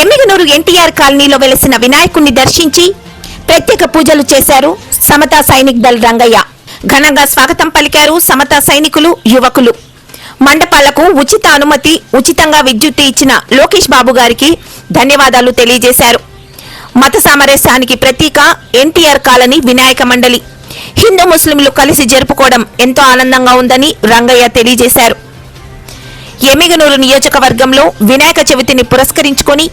ఎమ్మిగనూరు ఎన్టీఆర్ కాలనీలో వెలిసిన వినాయకుణ్ణి దర్శించి ప్రత్యేక పూజలు చేశారు సమతా సైనిక్ దళ్ రంగయ్య. ఘనంగా స్వాగతం పలికారు సమతా సైనికులు యువకులు. మండపాలకు ఉచిత అనుమతి ఉచితంగా విద్యుత్ ఇచ్చిన లోకేష్ బాబు గారికి ధన్యవాదాలు తెలియజేశారు. మత సామరస్యానికి ప్రతీక ఎన్టీఆర్ కాలనీ వినాయక మండలి. హిందూ ముస్లింలు కలిసి జరుపుకోవడం ఎంతో ఆనందంగా ఉందని రంగయ్య తెలియజేశారు. ఎమ్మిగనూరు నియోజకవర్గంలో వినాయక చవితిని పురస్కరించుకొని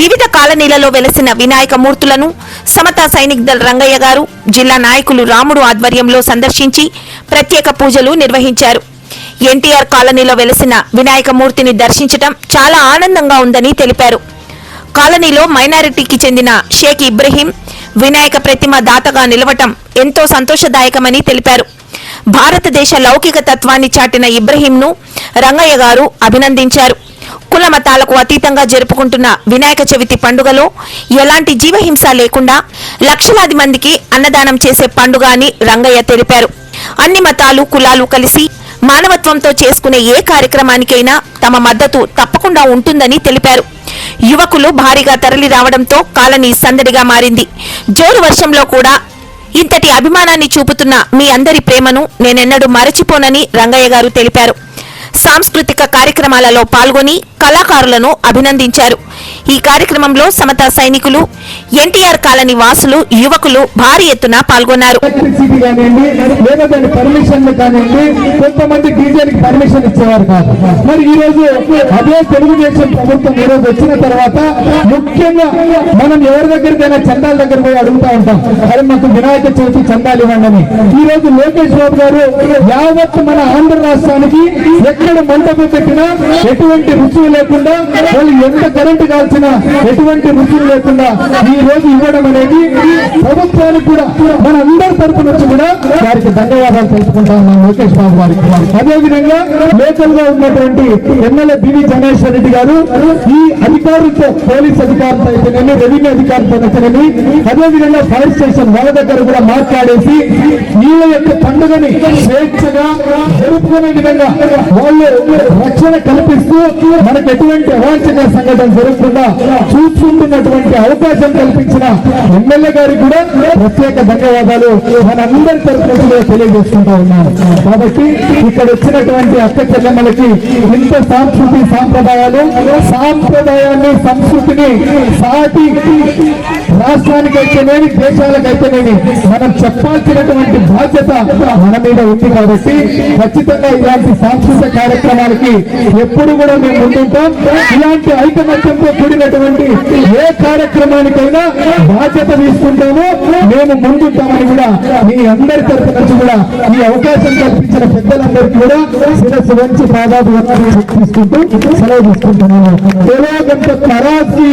వివిధ కాలనీలలో వెలసిన వినాయక మూర్తులను సమతా సైనిక్ దళ రంగయ్య గారు జిల్లా నాయకులు రాముడు ఆధ్వర్యంలో సందర్శించి ప్రత్యేక పూజలు నిర్వహించారు. ఎన్టీఆర్ కాలనీలో వెలసిన వినాయక మూర్తిని దర్శించటం చాలా ఆనందంగా ఉందని తెలిపారు. కాలనీలో మైనారిటీకి చెందిన షేక్ ఇబ్రహీం వినాయక ప్రతిమ దాతగా నిలవటం ఎంతో సంతోషదాయకమని తెలిపారు. భారతదేశ లౌకిక తత్వాన్ని చాటిన ఇబ్రహీంను రంగయ్య గారు అభినందించారు. కుల మతాలకు అతీతంగా జరుపుకుంటున్న వినాయక చవితి పండుగలో ఎలాంటి జీవహింస లేకుండా లక్షలాది మందికి అన్నదానం చేసే పండుగ అని రంగయ్య తెలిపారు. అన్ని మతాలు కులాలు కలిసి మానవత్వంతో చేసుకునే ఏ కార్యక్రమానికైనా తమ మద్దతు తప్పకుండా ఉంటుందని తెలిపారు. యువకులు భారీగా తరలి రావడంతో కాలనీ సందడిగా మారింది. జోరు వర్షంలో కూడా ఇంతటి అభిమానాన్ని చూపుతున్న మీ అందరి ప్రేమను నేనెన్నడూ మరచిపోనని రంగయ్య గారు తెలిపారు. సాంస్కృతిక కార్యక్రమాలలో పాల్గొని కళాకారులను అభినందించారు. ఈ కార్యక్రమంలో సమత సైనికులు ఎన్టీఆర్ కాలనీ వాసులు యువకులు భారీ ఎత్తున పాల్గొన్నారు. ఎలక్ట్రిసిటీ కానివ్వండి పర్మిషన్లు కానివ్వండి కొంతమంది డీజేలకు పర్మిషన్ ఇచ్చేవారు కాదు. మరి ఈ రోజు అదే తెలుగుదేశం ప్రభుత్వం ఈ రోజు వచ్చిన తర్వాత ముఖ్యంగా మనం ఎవరి దగ్గరికైనా చందాల దగ్గర పోయి అడుగుతా ఉంటాం. అరే మాకు వినాయక చవితి చందాలు ఇవ్వండి అని. ఈ రోజు లోకేష్ బాబు గారు యావత్ మన ఆంధ్ర రాష్ట్రానికి ఎక్కడ మంటపం పెట్టినా ఎటువంటి రుచులు లేకుండా వాళ్ళు ఎంత కరెంటు వచ్చిన ఎటువంటి రుచులు లేకుండా ఈ రోజు ఇవ్వడం అనేది ప్రభుత్వానికి కూడా మన అందరి తరపు నుంచి కూడా వారికి ధన్యవాదాలు తెలుసుకుంటా ఉన్నాం. లోకేష్ బాబు గారికి అదేవిధంగా లోకల్గా ఉన్నటువంటి ఎమ్మెల్యే బివి జనేశ్వర్ రెడ్డి గారు ఈ అధికారులతో పోలీస్ అధికారులతో అయితేనేమి రెవెన్యూ అధికారులతో అయితేనేమి అదేవిధంగా ఫైర్ స్టేషన్ వాళ్ళ దగ్గర కూడా మాట్లాడేసి వీళ్ళ యొక్క పండుగని స్వేచ్ఛగా జరుపుకునే విధంగా వాళ్ళు రక్షణ కల్పిస్తూ మనకు ఎటువంటి అవాంఛన సంఘటన జరగకుండా చూసుకుంటున్నటువంటి అవకాశం కల్పించిన ఎమ్మెల్యే గారికి కూడా ప్రత్యేక ధన్యవాదాలు మనందరి తరఫు నుంచి తెలియజేసుకుంటా ఉన్నాను. కాబట్టి ఇక్కడ వచ్చినటువంటి అక్క చెల్లెమ్మలకి ఇంత సాంస్కృతి సాంప్రదాయాలు సాంప్రదాయాన్ని సంస్కృతిని సాటి రాష్ట్రానికి అయితేనేమి దేశాలకు అయితేనేమి మనం చెప్పాల్సినటువంటి బాధ్యత మన మీద ఉంది కాబట్టి ఖచ్చితంగా ఇలాంటి సాంస్కృతిక కార్యక్రమాలకి ఎప్పుడు కూడా మేము ముందుంటాం. ఇలాంటి ఐకమత్యంతో పెట్టినటువంటి ఏ కార్యక్రమానికైనా బాధ్యత తీసుకుంటామో. మేము ముందుంటామని కూడా మీ అందరి తరఫు నుంచి కూడా ఈ అవకాశం కల్పించిన పెద్దలందరికీ కూడా శిరస్సు వంచి పాదాలు తీసుకుంటూ సెలవు తీసుకుంటున్నాము. తెలుగు తరాసి